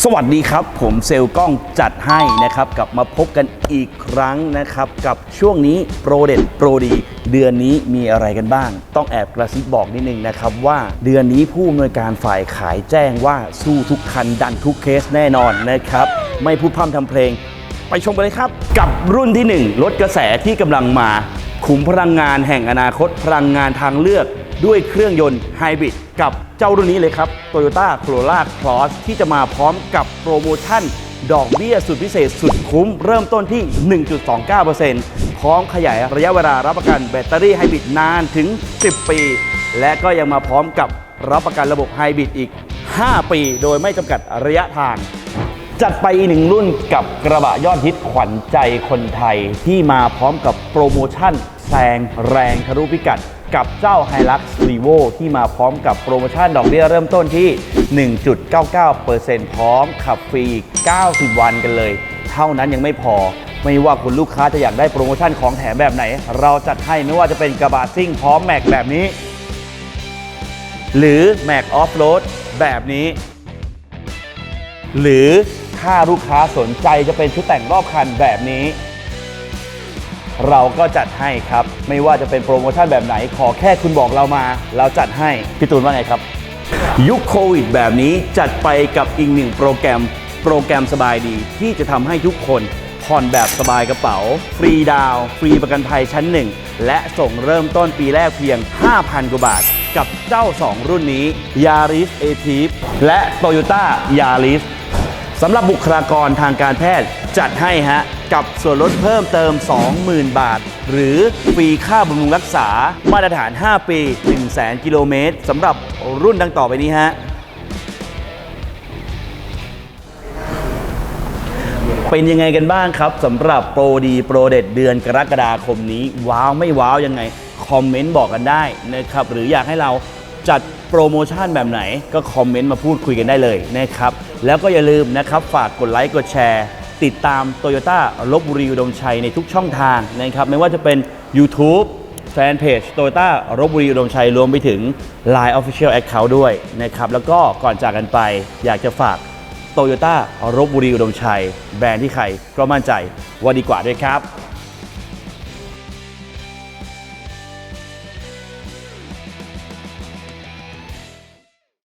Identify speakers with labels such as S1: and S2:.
S1: สวัสดีครับ ผมเซลกล้องจัดให้นะครับ กลับมาพบกันอีกครั้งนะครับ กับช่วงนี้โปรเด็ดโปรดีเดือนนี้มีอะไรกันบ้าง ต้องแอบกระซิบบอกนิดนึงนะครับว่าเดือนนี้ผู้อำนวยการฝ่ายขายแจ้งว่าสู้ทุกคันดันทุกเคสแน่นอนนะครับ ไม่พูดพร่ำทำเพลง ไปชมกันเลยครับ กับรุ่นที่ 1 ลดกระแสที่กำลังมา ขุมพลังงานแห่งอนาคตพลังงานทางเลือก ด้วยเครื่องยนต์ไฮบริด กับเจ้ารุ่นนี้เลยครับ Toyota Corolla Cross ที่จะมาพร้อมกับโปรโมชั่น ดอกเบี้ยสุดพิเศษสุดคุ้ม เริ่มต้นที่ 1.29%พร้อมขยายระยะเวลารับประกันแบตเตอรี่ไฮบริดนานถึง 10 ปี และก็ยังมาพร้อมกับรับประกันระบบไฮบริดอีก 5 ปี โดยไม่จำกัดระยะทาง จัดไปอีกหนึ่งรุ่นกับกระบะยอดฮิตขวัญใจคนไทยที่มาพร้อมกับโปรโมชั่นแซงแรงทะลุพิกัด กับเจ้า h i l u x r e v o ที่มาพร้อมกับโปรโมชั่นดอกเบี้ยเริ่มต้นที่ 1.99%พร้อมขับฟรี 90 วันกันเลย เท่านั้นยังไม่พอ ไม่ว่าคุณลูกค้าจะอยากได้โปรโมชั่นของแถมแบบไหน เราจัดให้ไม่ว่าจะเป็นกระบะซิ่งพร้อมแม็กแบบนี้ หรือแม็กออฟโรดแบบนี้ หรือถ้าลูกค้าสนใจจะเป็นชุดแต่งรอบคันแบบนี้ เราก็จัดให้ครับ ไม่ว่าจะเป็นโปรโมชั่นแบบไหน ขอแค่คุณบอกเรามา เราจัดให้ พี่ตูนว่าไงครับ ยุคโควิดแบบนี้จัดไปกับอีกหนึ่งโปรแกรม โปรแกรมสบายดี ที่จะทำให้ทุกคนผ่อนแบบสบายกระเป๋า ฟรีดาว ฟรีประกันภัยชั้นหนึ่ง และส่งเริ่มต้นปีแรกเพียง 5,000 กว่าบาท กับเจ้า 2 รุ่นนี้ Yaris a t i และ Toyota Yaris สำหรับบุคลากรทางการแพทย์จัดให้ฮะ กับส่วนลดเพิ่มเติม 20,000 บาท หรือฟรีค่าบำรุงรักษามาตรฐาน 5 ปี 100,000 กิโลเมตรสำหรับรุ่นดังต่อไปนี้ฮะ เป็นยังไงกันบ้างครับสำหรับโปรดีโปรเด็ดเดือนกรกฎาคมนี้ ว้าวไม่ว้าวยังไง คอมเมนต์บอกกันได้นะครับ หรืออยากให้เราจัด โปรโมชั่นแบบไหนก็คอมเมนต์มาพูดคุยกันได้เลยนะครับ แล้วก็อย่าลืมนะครับ ฝากกดไลค์กดแชร์ ติดตาม Toyota ลบบุรีอุดมชัยในทุกช่องทางนะครับ ไม่ว่าจะเป็น YouTube แฟนเพจ Toyota รบบุรีอุดมชัยรวมไปถึง Line Official Account ด้วยนะครับ แล้วก็ก่อนจากกันไปอยากจะฝากโตโยต้ารบบุรีอุดมชัย แบรนด์ที่ใครก็มั่นใจว่าดีกว่าด้วยครับ